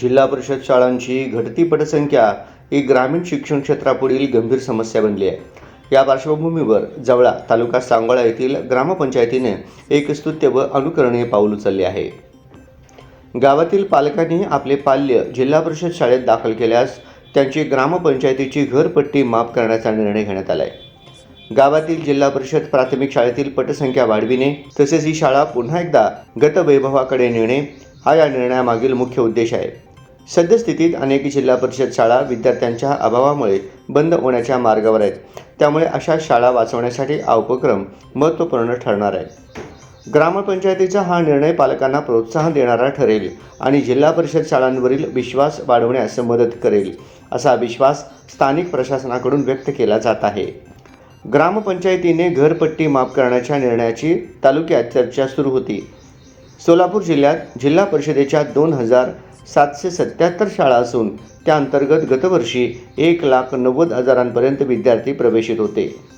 जिल्हा परिषद शाळांची घटती पटसंख्या ही ग्रामीण शिक्षण क्षेत्रापुढील गंभीर समस्या बनली आहे. या पार्श्वभूमीवर जवळा तालुका सांगोळा येथील ग्रामपंचायतीने एक स्तुत्य व अनुकरणीय पाऊल उचलले आहे. गावातील पालकांनी आपले पाल्य जिल्हा परिषद शाळेत दाखल केल्यास त्यांची ग्रामपंचायतीची घरपट्टी माफ करण्याचा निर्णय घेण्यात आला आहे गावातील जिल्हा परिषद प्राथमिक शाळेतील पटसंख्या वाढविणे तसेच ही शाळा पुन्हा एकदा गतवैभवाकडे नेणे हा या निर्णयामागील मुख्य उद्देश आहे. सद्यस्थितीत अनेक जिल्हा परिषद शाळा विद्यार्थ्यांच्या अभावामुळे बंद होण्याच्या मार्गावर आहेत. त्यामुळे अशा शाळा वाचवण्यासाठी हा उपक्रम महत्त्वपूर्ण ठरणार आहे. ग्रामपंचायतीचा हा निर्णय पालकांना प्रोत्साहन देणारा ठरेल आणि जिल्हा परिषद शाळांवरील विश्वास वाढवण्यास मदत करेल असा विश्वास स्थानिक प्रशासनाकडून व्यक्त केला जात आहे. ग्रामपंचायतीने घरपट्टी माफ करण्याच्या निर्णयाची तालुक्यात चर्चा सुरू होती. सोलापूर जिल्ह्यात जिल्हा परिषदेच्या दोन हजार सातशे सत्याहत्तर शाळा असून त्या अंतर्गत गतवर्षी एक लाख नव्वद हजारांपर्यंत विद्यार्थी प्रवेशित होते.